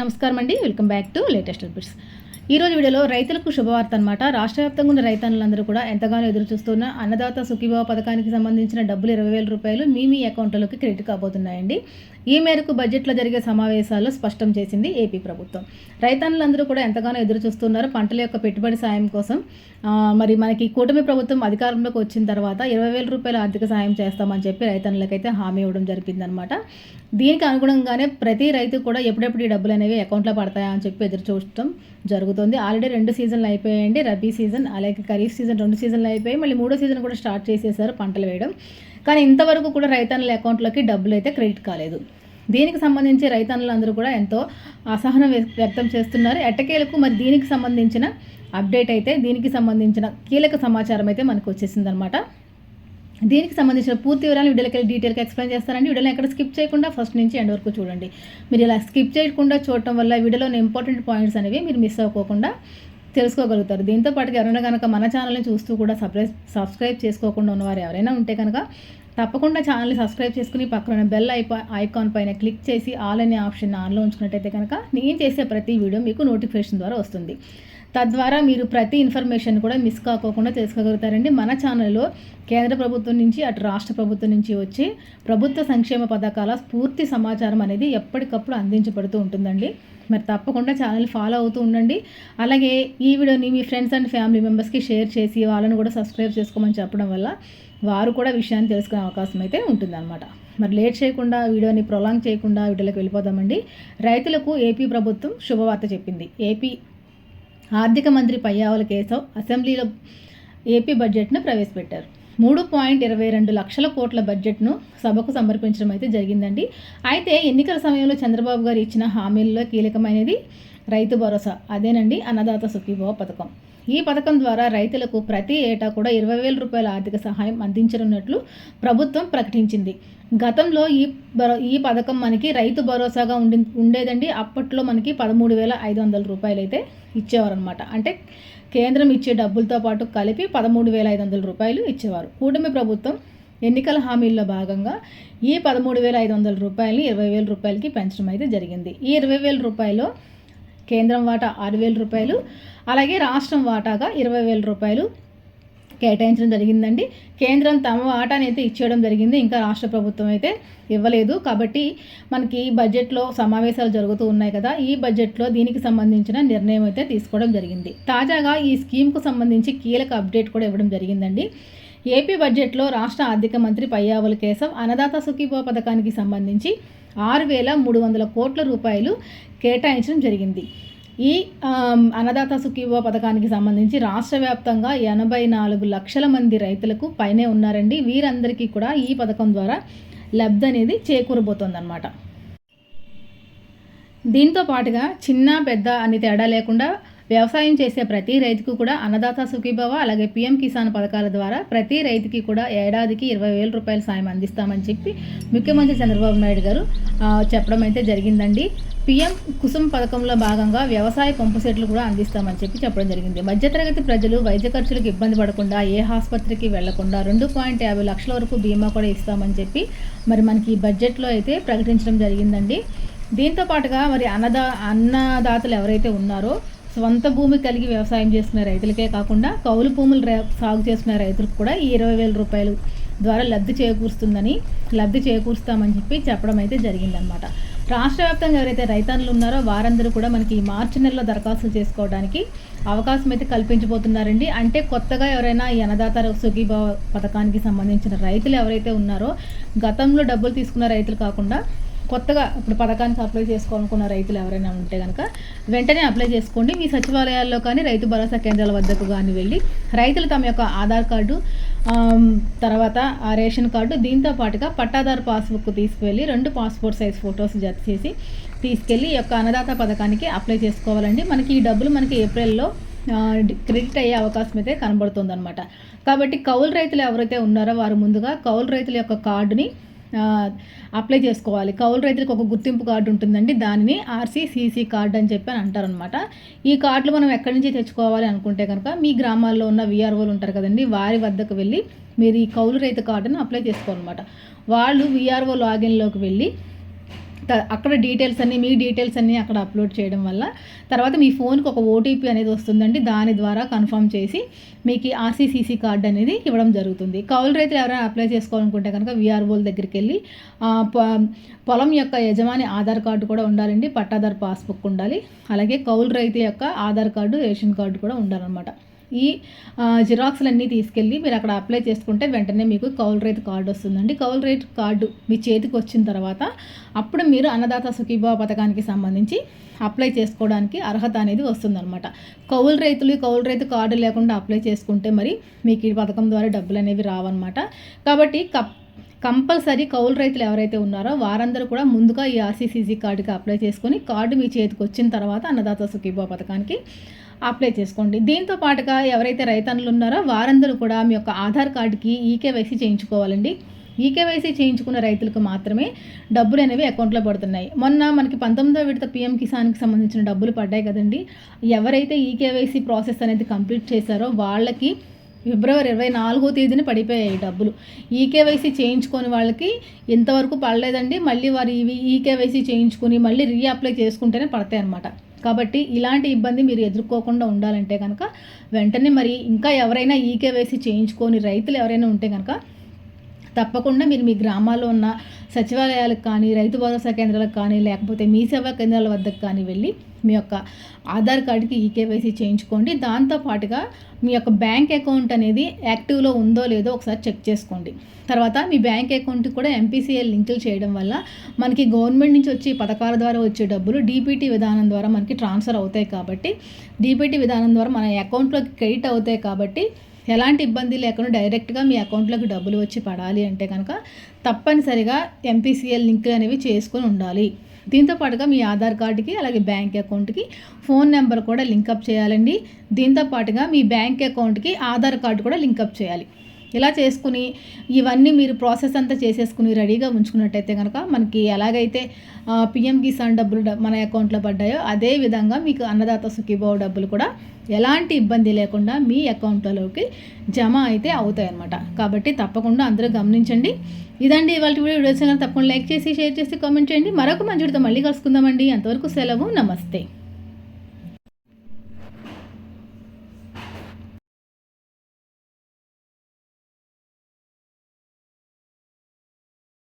నమస్కారం అండి. Welcome back to latest updates ఈ రోజు వీడియోలో రైతులకు శుభవార్త అనమాట రాష్ట్ర వ్యాప్తంగా ఉన్న రైతన్నులందరూ కూడా ఎంతగానో ఎదురు చూస్తున్న అన్నదాత సుఖీభావ పథకానికి సంబంధించిన డబ్బులు ఇరవై వేల రూపాయలు మీ మీ అకౌంట్లోకి క్రెడిట్ కాబోతున్నాయండి. ఈ మేరకు బడ్జెట్లో జరిగే సమావేశాల్లో స్పష్టం చేసింది ఏపీ ప్రభుత్వం. రైతన్నులందరూ కూడా ఎంతగానో ఎదురు చూస్తున్నారు పంటల యొక్క పెట్టుబడి సాయం కోసం మరి మనకి కూటమి ప్రభుత్వం అధికారంలోకి వచ్చిన తర్వాత ఇరవై వేల రూపాయల ఆర్థిక సాయం చేస్తామని చెప్పి రైతన్నులకైతే హామీ ఇవ్వడం జరిగిందనమాట దీనికి అనుగుణంగానే ప్రతి రైతు కూడా ఎప్పుడెప్పుడు ఈ డబ్బులు అనేవి అకౌంట్లో పడతాయా అని చెప్పి ఎదురు చూడటం జరుగుతుంది. ఆల్రెడీ రెండు సీజన్లు అయిపోయాయండి. రబీ సీజన్ అలాగే ఖరీఫ్ సీజన్ రెండు సీజన్లు అయిపోయి మళ్ళీ మూడో సీజన్ కూడా స్టార్ట్ చేసేసారు పంటలు వేయడం. కానీ ఇంతవరకు కూడా రైతన్నుల అకౌంట్లోకి డబ్బులు అయితే క్రెడిట్ కాలేదు. దీనికి సంబంధించి రైతన్నులందరూ కూడా ఎంతో అసహనం వ్యక్తం చేస్తున్నారు. ఎట్టకేలకు మరి దీనికి సంబంధించిన అప్డేట్ అయితే దీనికి సంబంధించిన కీలక సమాచారం అయితే మనకు వచ్చేసిందనమాట దీనికి సంబంధించిన పూర్తి వివరాలు వీడియోకి వెళ్ళి డీటెయిల్గా ఎక్స్ప్లెయిన్ చేస్తానండి. వీడియోని ఎక్కడ స్కిప్ చేయకుండా ఫస్ట్ నుంచి ఎండ్ వరకు చూడండి. మీరు ఇలా స్కిప్ చేయకుండా చూడటం వల్ల వీడియోలోని ఇంపార్టెంట్ పాయింట్స్ అనేవి మీరు మిస్ అవ్వకుండా తెలుసుకోగలుగుతారు. దీంతో పాటు ఎవరైనా కనుక మన ఛానల్ని చూస్తూ కూడా సబ్స్క్రైబ్ సబ్స్క్రైబ్ చేసుకోకుండా ఉన్నవారు ఎవరైనా ఉంటే కనుక తప్పకుండా ఛానల్ని సబ్స్క్రైబ్ చేసుకుని పక్కన బెల్ ఐపా ఐకాన్ పైన క్లిక్ చేసి ఆల్ అనే ఆప్షన్ ఆన్లో ఉంచుకున్నట్టయితే కనుక నేను చేసే ప్రతి వీడియో మీకు నోటిఫికేషన్ ద్వారా వస్తుంది. తద్వారా మీరు ప్రతి ఇన్ఫర్మేషన్ కూడా మిస్ కాకోకుండా తెలుసుకోగలుగుతారండి. మన ఛానల్లో కేంద్ర ప్రభుత్వం నుంచి అటు రాష్ట్ర ప్రభుత్వం నుంచి వచ్చి ప్రభుత్వ సంక్షేమ పథకాల పూర్తి సమాచారం అనేది ఎప్పటికప్పుడు అందించబడుతూ ఉంటుందండి. మరి తప్పకుండా ఛానల్ ఫాలో అవుతూ ఉండండి. అలాగే ఈ వీడియోని మీ ఫ్రెండ్స్ అండ్ ఫ్యామిలీ మెంబర్స్కి షేర్ చేసి వాళ్ళని కూడా సబ్స్క్రైబ్ చేసుకోమని చెప్పడం వల్ల వారు కూడా విషయాన్ని తెలుసుకునే అవకాశం అయితే ఉంటుందన్నమాట. మరి లేట్ చేయకుండా వీడియోని ప్రొలాంగ్ చేయకుండా వీడియోలకు వెళ్ళిపోదామండి. రైతులకు ఏపీ ప్రభుత్వం శుభవార్త చెప్పింది. ఏపీ ఆర్థిక మంత్రి పయ్యావుల కేశవ్ అసెంబ్లీలో ఏపీ బడ్జెట్ను ప్రవేశపెట్టారు. మూడు పాయింట్ ఇరవై రెండు లక్షల కోట్ల బడ్జెట్ను సభకు సమర్పించడం అయితే జరిగిందండి. అయితే ఎన్నికల సమయంలో చంద్రబాబు గారు ఇచ్చిన హామీల్లో కీలకమైనది రైతు భరోసా. అదేనండి అన్నదాత సుఖీభవ పథకం. ఈ పథకం ద్వారా రైతులకు ప్రతి ఏటా కూడా ఇరవై వేల రూపాయల ఆర్థిక సహాయం అందించనున్నట్లు ప్రభుత్వం ప్రకటించింది. గతంలో ఈ ఈ పథకం మనకి రైతు భరోసాగా ఉండి ఉండేదండి. అప్పట్లో మనకి పదమూడు వేల ఐదు వందల రూపాయలు అయితే ఇచ్చేవారనమాట అంటే కేంద్రం ఇచ్చే డబ్బులతో పాటు కలిపి పదమూడు వేల ఐదు వందల రూపాయలు ఇచ్చేవారు. కూటమి ప్రభుత్వం ఎన్నికల హామీల్లో భాగంగా ఈ పదమూడు వేల ఐదు వందల రూపాయలని ఇరవై వేల రూపాయలకి పెంచడం అయితే జరిగింది. ఈ ఇరవై వేల రూపాయలు కేంద్రం వాటా ఆరు వేల రూపాయలు అలాగే రాష్ట్రం వాటాగా ఇరవై వేల రూపాయలు కేటాయించడం జరిగిందండి. కేంద్రం తమ వాటాని అయితే ఇచ్చేయడం జరిగింది. ఇంకా రాష్ట్ర ప్రభుత్వం అయితే ఇవ్వలేదు. కాబట్టి మనకి బడ్జెట్లో సమావేశాలు జరుగుతూ ఉన్నాయి కదా ఈ బడ్జెట్లో దీనికి సంబంధించిన నిర్ణయం అయితే తీసుకోవడం జరిగింది. తాజాగా ఈ స్కీమ్కు సంబంధించి కీలక అప్డేట్ కూడా ఇవ్వడం జరిగిందండి. ఏపీ బడ్జెట్లో రాష్ట్ర ఆర్థిక మంత్రి పయ్యావుల కేశవ్ అన్నదాత సుఖీభో పథకానికి సంబంధించి ఆరు వేల మూడు వందల కోట్ల రూపాయలు కేటాయించడం జరిగింది. ఈ అన్నదాత సుఖీభవ పథకానికి సంబంధించి రాష్ట్ర వ్యాప్తంగా ఎనభై నాలుగు లక్షల మంది రైతులకు పైనే ఉన్నారండి. వీరందరికీ కూడా ఈ పథకం ద్వారా లబ్ధి అనేది చేకూరబోతోందన్నమాట. దీంతో పాటుగా చిన్న పెద్ద అని తేడా లేకుండా వ్యవసాయం చేసే ప్రతి రైతుకు కూడా అన్నదాత సుఖీభవ అలాగే పిఎం కిసాన్ పథకాల ద్వారా ప్రతి రైతుకి కూడా ఏడాదికి ఇరవై వేల రూపాయల సాయం అందిస్తామని చెప్పి ముఖ్యమంత్రి చంద్రబాబు నాయుడు గారు చెప్పడం అయితే జరిగిందండి. పిఎం కుసుమ్ పథకంలో భాగంగా వ్యవసాయ పంపు సెట్లు కూడా అందిస్తామని చెప్పి చెప్పడం జరిగింది. మధ్యతరగతి ప్రజలు వైద్య ఖర్చులకు ఇబ్బంది పడకుండా ఏ ఆసుపత్రికి వెళ్ళకుండా రెండు పాయింట్ యాభై లక్షల వరకు బీమా కూడా ఇస్తామని చెప్పి మరి మనకి ఈ బడ్జెట్లో అయితే ప్రకటించడం జరిగిందండి. దీంతో పాటుగా మరి అన్నదా అన్నదాతలు ఎవరైతే ఉన్నారో స్వంత భూమి కలిగి వ్యవసాయం చేస్తున్న రైతులకే కాకుండా కౌలు భూములు సాగు చేస్తున్న రైతులకు కూడా ఈ ఇరవై వేల రూపాయలు ద్వారా లబ్ధి చేకూరుస్తుందని లబ్ధి చేకూరుస్తామని చెప్పి చెప్పడం అయితే జరిగిందనమాట రాష్ట్ర వ్యాప్తంగా ఎవరైతే రైతన్నులు ఉన్నారో వారందరూ కూడా మనకి ఈ మార్చి నెలలో దరఖాస్తులు చేసుకోవడానికి అవకాశం అయితే కల్పించబోతున్నారండి. అంటే కొత్తగా ఎవరైనా ఈ అన్నదాత సుఖీభావ పథకానికి సంబంధించిన రైతులు ఎవరైతే ఉన్నారో గతంలో డబ్బులు తీసుకున్న రైతులు కాకుండా కొత్తగా ఇప్పుడు పథకానికి అప్లై చేసుకోవాలనుకున్న రైతులు ఎవరైనా ఉంటే కనుక వెంటనే అప్లై చేసుకోండి. మీ సచివాలయాల్లో కానీ రైతు భరోసా కేంద్రాల వద్దకు కానీ వెళ్ళి రైతులు తమ యొక్క ఆధార్ కార్డు తర్వాత ఆ రేషన్ కార్డు దీంతో పాటుగా పట్టాదారు పాస్బుక్ తీసుకువెళ్ళి రెండు పాస్పోర్ట్ సైజ్ ఫొటోస్ జత చేసి తీసుకెళ్ళి ఈ యొక్క అన్నదాత పథకానికి అప్లై చేసుకోవాలండి. మనకి ఈ డబ్బులు మనకి ఏప్రిల్లో క్రెడిట్ అయ్యే అవకాశం అయితే కనబడుతుంది అనమాట కాబట్టి కౌలు రైతులు ఎవరైతే ఉన్నారో వారు ముందుగా కౌలు రైతుల యొక్క కార్డుని అప్లై చేసుకోవాలి. కౌలు రైతులకు ఒక గుర్తింపు కార్డు ఉంటుందండి. దానిని ఆర్సీసీసీ కార్డు అని చెప్పి అని అంటారనమాట ఈ కార్డులు మనం ఎక్కడి నుంచి తెచ్చుకోవాలి అనుకుంటే కనుక మీ గ్రామాల్లో ఉన్న విఆర్ఓలు ఉంటారు కదండి వారి వద్దకు వెళ్ళి మీరు ఈ కౌలు రైతు కార్డును అప్లై చేసుకోవాలన్నమాట. వాళ్ళు విఆర్ఓ లాగిన్లోకి వెళ్ళి అక్కడ డీటెయిల్స్ అన్ని మీ డీటెయిల్స్ అన్ని అక్కడ అప్లోడ్ చేయడం వల్ల తర్వాత మీ ఫోన్కి ఒక ఓటీపీ అనేది వస్తుందండి. దాని ద్వారా కన్ఫర్మ్ చేసి మీకు ఆర్సీసీసీ కార్డు అనేది ఇవ్వడం జరుగుతుంది. కౌలు రైతులు ఎవరైనా అప్లై చేసుకోవాలనుకుంటే కనుక విఆర్ఓల దగ్గరికి వెళ్ళి పొలం యొక్క యజమాని ఆధార్ కార్డు కూడా ఉండాలండి. పట్టాదారు పాస్బుక్ ఉండాలి. అలాగే కౌలు రైతు యొక్క ఆధార్ కార్డు రేషన్ కార్డు కూడా ఉండాలన్నమాట. ఈ జిరాక్స్లన్నీ తీసుకెళ్ళి మీరు అక్కడ అప్లై చేసుకుంటే వెంటనే మీకు కౌలు రైతు కార్డు వస్తుందండి. కౌలు రైతు కార్డు మీ చేతికి వచ్చిన తర్వాత అప్పుడు మీరు అన్నదాత సుఖీభావ పథకానికి సంబంధించి అప్లై చేసుకోవడానికి అర్హత అనేది వస్తుందన్నమాట. కౌలు రైతులు ఈ కౌలు రైతు కార్డు లేకుండా అప్లై చేసుకుంటే మరి మీకు ఈ పథకం ద్వారా డబ్బులు అనేవి రావన్నమాట. కాబట్టి కప్ కంపల్సరీ కౌలు రైతులు ఎవరైతే ఉన్నారో వారందరూ కూడా ముందుగా ఈ ఆర్సీసీసీ కార్డుకి అప్లై చేసుకొని కార్డు మీ చేతికి వచ్చిన తర్వాత అన్నదాత సుఖీభో పథకానికి అప్లై చేసుకోండి. దీంతో పాటుగా ఎవరైతే రైతన్నులు ఉన్నారో వారందరూ కూడా మీ యొక్క ఆధార్ కార్డుకి ఈకేవైసీ చేయించుకోవాలండి. ఈకేవైసీ చేయించుకున్న రైతులకు మాత్రమే డబ్బులు అనేవి అకౌంట్లో పడుతున్నాయి. మొన్న మనకి పంతొమ్మిదో విడత పిఎం కిసాన్కి సంబంధించిన డబ్బులు పడ్డాయి కదండి. ఎవరైతే ఈకేవైసీ ప్రాసెస్ అనేది కంప్లీట్ చేశారో వాళ్ళకి ఫిబ్రవరి ఇరవై నాలుగో తేదీన పడిపోయాయి డబ్బులు. ఈకేవైసీ చేయించుకొని వాళ్ళకి ఇంతవరకు పడలేదండి. మళ్ళీ వారు ఇవి ఈకేవైసీ చేయించుకొని మళ్ళీ రీఅప్లై చేసుకుంటేనే పడతాయి అన్నమాట. కాబట్టి ఇలాంటి ఇబ్బంది మీరు ఎదుర్కోకుండా ఉండాలంటే కనుక వెంటనే మరి ఇంకా ఎవరైనా ఈకేవైసీ చేయించుకొని రైతులు ఎవరైనా ఉంటే కనుక తప్పకుండా మీరు మీ గ్రామాల్లో ఉన్న సచివాలయాలకు కానీ రైతు భరోసా కేంద్రాలకు కానీ లేకపోతే మీ సేవా కేంద్రాల వద్దకు కానీ వెళ్ళి మీ యొక్క ఆధార్ కార్డుకి ఈకేవైసీ చేయించుకోండి. దాంతో పాటుగా మీ యొక్క బ్యాంక్ అకౌంట్ అనేది యాక్టివ్లో ఉందో లేదో ఒకసారి చెక్ చేసుకోండి. తర్వాత మీ బ్యాంక్ అకౌంట్కి కూడా ఎంపీసీఎల్ లింకులు చేయడం వల్ల మనకి గవర్నమెంట్ నుంచి వచ్చే పథకాల ద్వారా వచ్చే డబ్బులు డీపీటీ విధానం ద్వారా మనకి ట్రాన్స్ఫర్ అవుతాయి కాబట్టి డీపీటీ విధానం ద్వారా మన అకౌంట్లోకి క్రెడిట్ అవుతాయి కాబట్టి ఎలాంటి ఇబ్బంది లేకుండా డైరెక్ట్గా మీ అకౌంట్లోకి డబ్బులు వచ్చి పడాలి అంటే కనుక తప్పనిసరిగా ఎంపీసీఎల్ లింకులు అనేవి చేసుకొని ఉండాలి. దీంతో పాటుగా మీ ఆధార్ కార్డుకి అలాగే బ్యాంక్ అకౌంట్కి ఫోన్ నెంబర్ కూడా లింకప్ చేయాలండి. దీంతో పాటుగా మీ బ్యాంక్ అకౌంట్కి ఆధార్ కార్డు కూడా లింకప్ చేయాలి. ఇలా చేసుకుని ఇవన్నీ మీరు ప్రాసెస్ అంతా చేసేసుకుని రెడీగా ఉంచుకున్నట్టయితే కనుక మనకి ఎలాగైతే పిఎం కిసాన్ డబ్బులు మన అకౌంట్లో పడ్డాయో అదే విధంగా మీకు అన్నదాత సుఖీభావ డబ్బులు కూడా ఎలాంటి ఇబ్బంది లేకుండా మీ అకౌంట్లోకి జమ అయితే అవుతాయి అన్నమాట కాబట్టి తప్పకుండా అందరూ గమనించండి. ఇదండి ఇవాళ వీడియో. తప్పకుండా లైక్ చేసి షేర్ చేసి కామెంట్ చేయండి. మరొక మంచితో మళ్ళీ కలుసుకుందామండి. అంతవరకు సెలవు. నమస్తే.